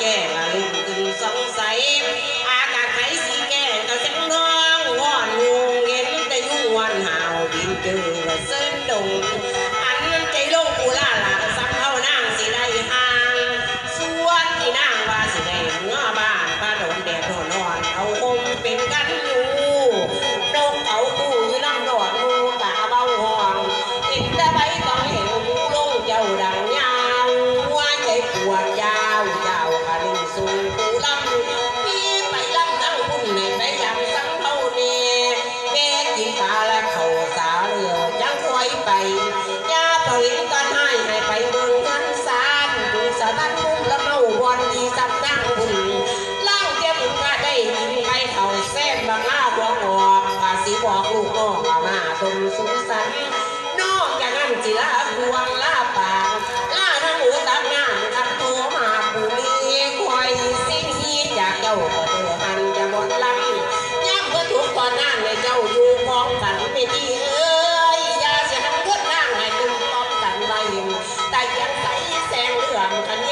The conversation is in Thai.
kẻ là lùng từng sóng xoáy. À cả thấy gì kẻ cả chẳng ngon. Hoàn nguồn nghiến tây hoàn hào biến từ là sơn đồng. บ่ออกภาษีบอกลูกน้องเอามาตรงสุสันนอกจางนั้นจิลาควงลาปากลาทั้งหูตัดงานทัดตัวมาปูนีคอยสิ่งที่จากเจ้าก็เจอมันจะหมดลังย่ำเพื่อทุกตอนนั่งในเจ้าอยู่มองกันไม่ดีเอ้ยอย่าเสียทั้งพวดนั่งให้ตุ้มต้อมกันไว้แต่ยังใสแสงเหลืองกัน